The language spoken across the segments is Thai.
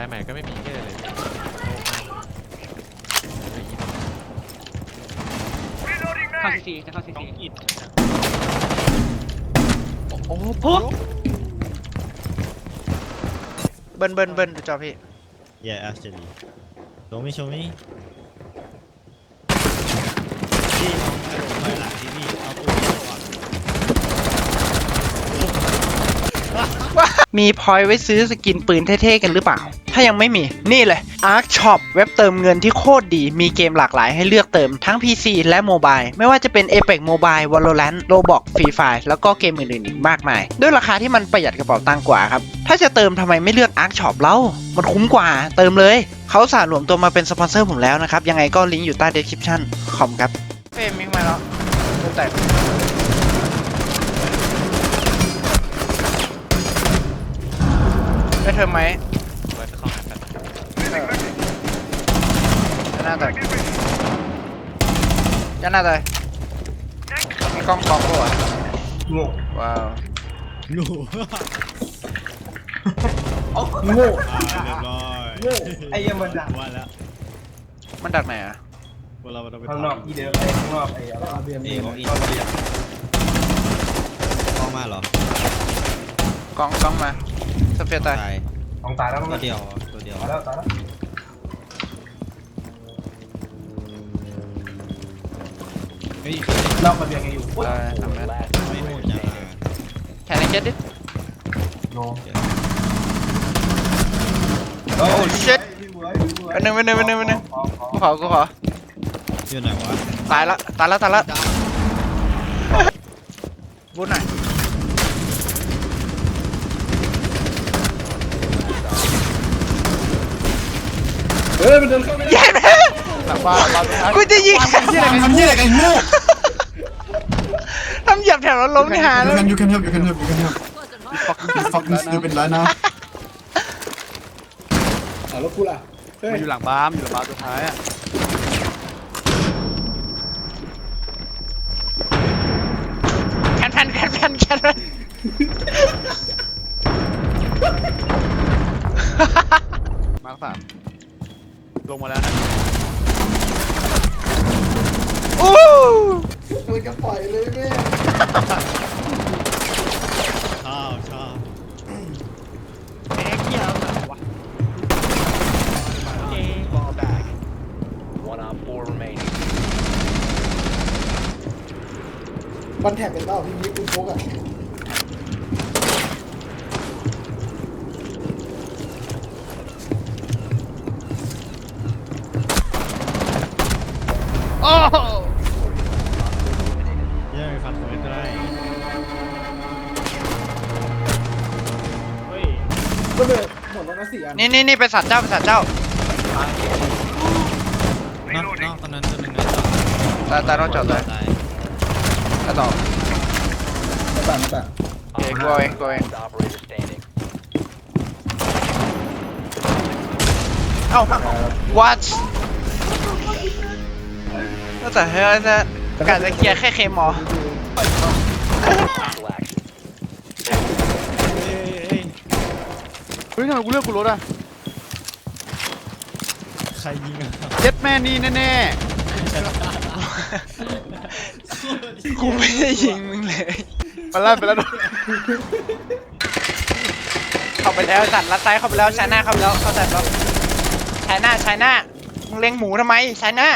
ายใหม่ก็ไม่มีเหี้ยเลยโอ้ไม่ไม่ยิงเข้าซีซีจะเข้าซีซีอิดโอ้โหเบิ้ลเบิ้ลเบิ้ลดูจอพี่ Yeah, actually. Show me, show me. พี่เอาไปหลังที่นี่เอาตัวนี้ก่อนมีพอยต์ไว้ซื้อสกินปืนเท่ๆกันหรือเปล่าถ้ายังไม่มีนี่เลย Arc Shop เว็บเติมเงินที่โคตรดี มีเกมหลากหลายให้เลือกเติมทั้ง PC และโมบายไม่ว่าจะเป็น Apex Mobile Valorant Roblox Free Fire แล้วก็เกมอื่นๆอีกมากมาย ด้วยราคาที่มันประหยัดกระเป๋าตังค์กว่าครับ ถ้าจะเติมทำไมไม่เลือก Arc Shop เล่ามันคุ้มกว่าเติมเลยเขาสารวมตัวมาเป็นสปอนเซอร์ผมแล้วนะครับ ยังไงก็ลิงก์อยู่ใต้ description ขอบคุณครับเฟรมมิงมาแล้วแต่ได้เธอไหม หน้าตายจะหน้าตายมีกล้องกล้องปะวะโง่ว้าวงูโง่อ่าเรียบร้อยโง่ไอ้เหี้ยังมันดักว่าแล้วมันดักไหนอะพวกเราต้องไปข้างนอกที่เดิมไอ้ข้างนอกไอ้อะไรเบียมเอเบียมของอีก็เบียมกล้องมาเหรอกล้องกล้องมาสเฟียร์ตายตายของตายแล้วมั้งตัวเดียวตัวเดียวตายแล้วตายแล้ว ฮ้ยนอกระเบียงยังอยู่อุ๊ยตายทำแล้วไม่โหดจังอะแคนเจ็ดดิโง่โอ้ shit พี่บัวพี่บัวเป็นหนึ่งเป็นหนึ่งเป็นหนึ่งเป็นหนึ่งขอขอกูขอกูขออยู่ไหนวะตายละตายละตายละบูทหน่อยเฮ้ยมันเดินเข้าไม่ได้ใหญ่ไหมหลังบ้านหลังบ้านกูจะยิง ทำยี่อะไรกันโง่ ทำเหยียบแถวแล้วล้มนี่หาแล้ว you can you can help you can help you can help you fucking stupid right now อะแล้วกูล่ะเฮ้ยมันอยู่หลังบ้านอยู่หลังบ้านตัวท้ายอะแคนแพนแคนแพนแคนแพนมาร์คสามลงมาแล้วนะอู้ มันก็ปล่อยเลยแม่ชอบชอบแม่เกี้ยวไหนวะเจ๊บอลแบก One on four remaining. มันแท็กเป็นเปล่าพี่ยิปคุณโฟกอะ เลยหมดแล้วนะสี่อันนี่นี่นี่เป็นสัตว์เจ้าเป็นสัตว์เจ้านอกนอกตอนนั้นตัวหนึงนะตายตายต้องจอดเลยตายตายต่อไม่ต่างไม่ต่างโอเคกูเอาเองกูเอาเอง Last operator standing. เอ้า what ก็แต่เฮ้ยจะการจะเคลียร์แค่เคมอ Hostile ฮ้ยทำไมกูเลือกกูรถอะใครยิงอะเจ็ดแม่นี่แน่กูไม่ได้ยิงมึงเลยๆไปแล้วไปแล้วเข้าไปแล้วสัตว์ลัดซ้ายเข้าไปแล้วชายหน้าเข้าไปแล้วเข้าใจแล้วชายหน้าชายหน้ามึงเล็งหมูทำไมชายหน้า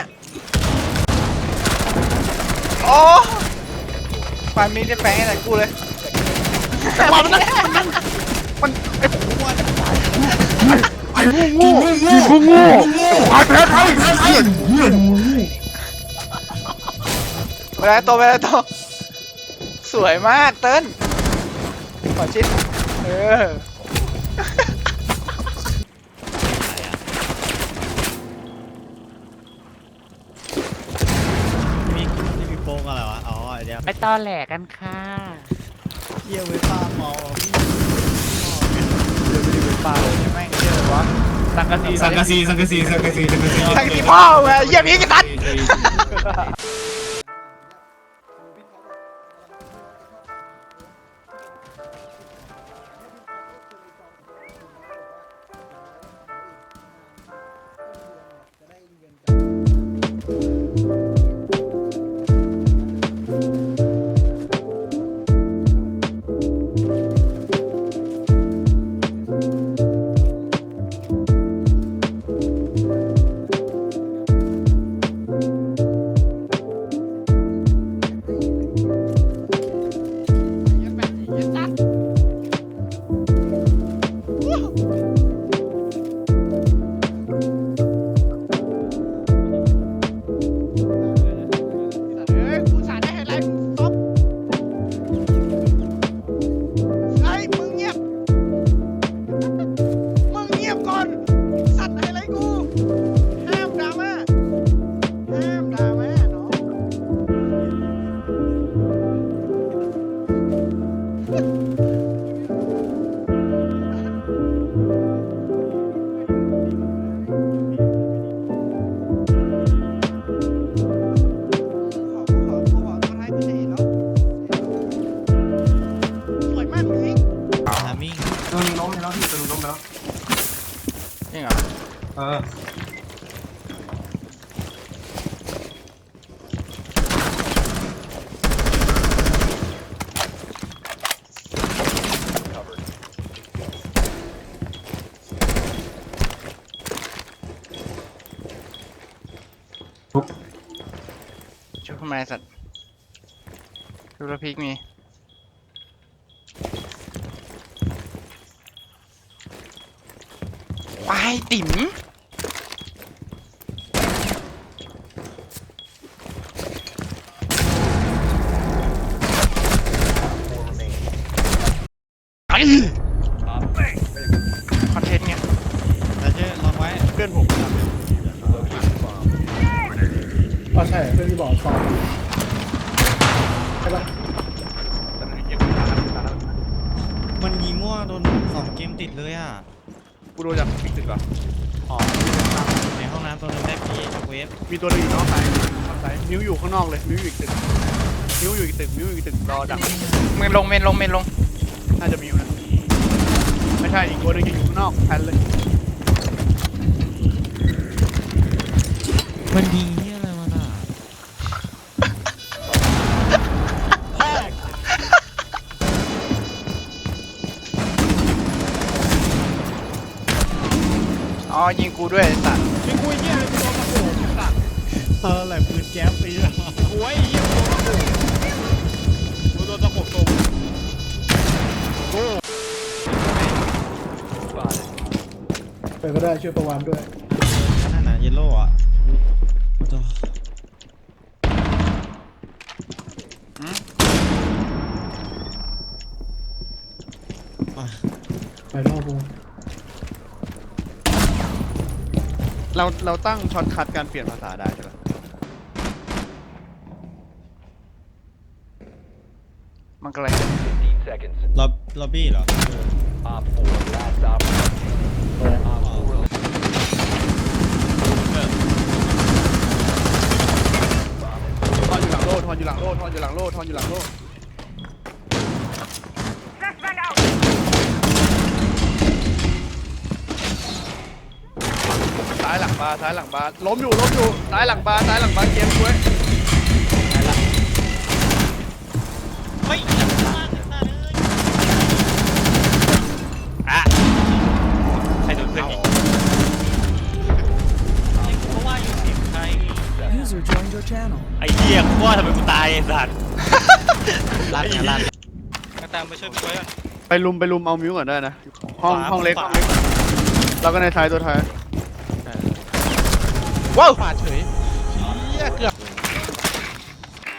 โอ้ปานมีได้แปลงให้แต่กูเลยมันมันมันไอ้ โง่โง่โง่โง่ไอ้แพ้ใครแพ้ใครเหี้ยเวลตเวลาโตสวยมากเติ้ลขอชิดเออมีมีโป้งอะไรวะ อ๋อไอเดียไปตอแหลกันค่ะเยี่ยไว้ป้าเมาพี่ เปล่าเลยไม่เชื่อวะ สั งกะสีสังกะสีสังกะสีสังกะสีสังกะสีทางที่พ่อเว้ยเยี่ยมอีกตัด ตัวนึงล้มไปแล้วพี่ตัวนึงล้มไปแล้ว จริงเหรอเออ ชุดทำไมสัตว์ชุดระพิกมีายติ๋มไอ้คอนเทนต์ไงแต่เจ้ลองไว้เพื่อนผมทำเนี่ยอ๋อใช่เพื่อนที่บอกสองใช่ปะตอนนั้นเก็บตาแล้วตาแล้วมันยิงมั่วโดนสองเกมติดเลยอะ กูโดนจากปิดตึกก่อนอ๋อในห้องน้ำตัวนึงได้พีเวฟมีตัวหนึงอยู่นอกซ้ายนอกซ้ายมิวอยู่ข้างนอกเลยมิวอยู่อีกตึกมิวอยู่อีกตึกมิวอยู่อีกตึกรอดักเมนลงเมนลงเมนลงน่าจะมิวนะไม่ใช่อีกตัวหนึงอยู่ข้างนอกแพนเลยมันยิง อ๋อยิงกูด้วยไอ้สัตว์ยิงกูเหี้ยเลยกูโดนกระโปรงสัตว์เออแหละปืนแก๊ปไปอะโอ้ยเหี้ยกูโดนกระโปรงกูโดนกระโปรงตรงไปก็ได้ช่วยประวานด้วยนั่นน่ะเยลโล่อะตัวหืมอะไปนอกวง เราเราตั้งช็อตคัดการเปลี่ยนภาษาได้ใช่ปะมันก็เลย15 seconds. ล็อบล็อบบี้เหรอ Op 4, last op. เปิด Op 4 ทอนอยู่หลังโลทอนอยู่หลังโลทอนอยู่หลังโลทอนอยู่หลังโลซ้ายหลังบาร์ซ้ายหลังบาร์ล้มอยู่ล้มอยู่ซ้ายหลังบาร์ซ้ายหลังบาร์เกมช่วยเฮ้ยอะใครโดนเพื่อนยิงเพราะว่าอยู่ทีมใคร User joined your channel. ไอ้เหี้ยกูว่าทำไมกูตายไอ้สัตว์ลั่นลั่นตามไปช่วยพี่ไว้ก่อน ไปลุมไปลุมเอามิวก่อนได้นะห้องขวาห้องเล็กขห้วา องเล็กแล้วก็ในท้ายตัวท้าย ว้าวปาดเฉยเฮียเกือบ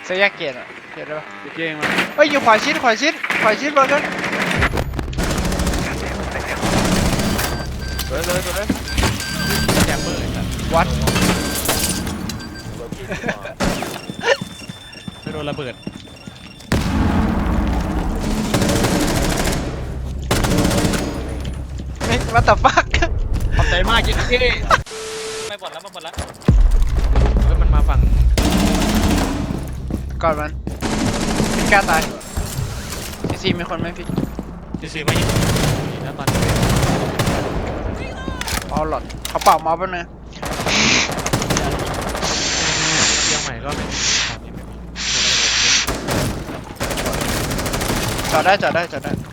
เสียเกียรติอะเกียรติได้ปะเดี๋ยวเก่งมาเฮ้ยอยู่ขวาชิดขวาชิดขวาชิดบอลกันเลยเลยเลยแจมเบอร์ไอ้สัสวัดไปโดนระเบิดเฮ้ย what the fuck ขอบใจมากเจ๊เจ๊ไม่หม ดแล้วไม่หมดแล้วแล้วมันมาฝั่งก่อนมันพี่กล้าตายซีซีมีคนไหมพี่จะซื้อมายิงนะตอนเอาหลอดเขาเป่าเมาส์แป๊บนึงเชียงใหม่ก็ไม่มีจอดได้จอดได้จอดได้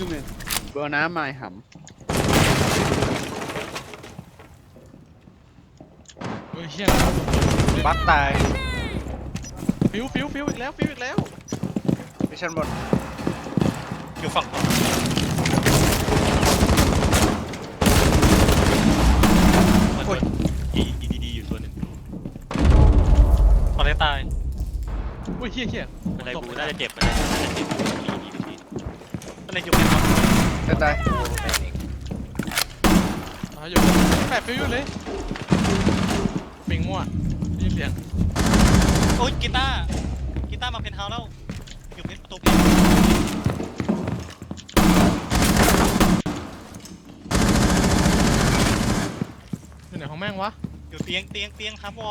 ขึ้นเมนเลยสั้นขึ้นเมนเบอร์น้ำไม่หเฮ้ยเฮียบักตายำฟิวฟิวฟิวอีกแล้วฟิวอีกแล้ววิชันบนอยู่ฝั่งมันตัวอีอีดีดีอยู่ตัวหนึ่งตอนนี้ตายอุ้ยเฮียเฮียเป็นไรกูน่าจะเจ็บมันน่าจะเจ็บอีดีดี อะไรอยู่ไหนจะตายอ๋ออยู่แปะฟิวอยู่เลยปิงมั่วยินเสียงโอ้ยกีตาร์กีตาร์มาเพนเฮาส์แล้วอยู่เพนประตูเพนอยู่ไหนของแม่งวะอยู่เตียงเตียงเตียงครับวอ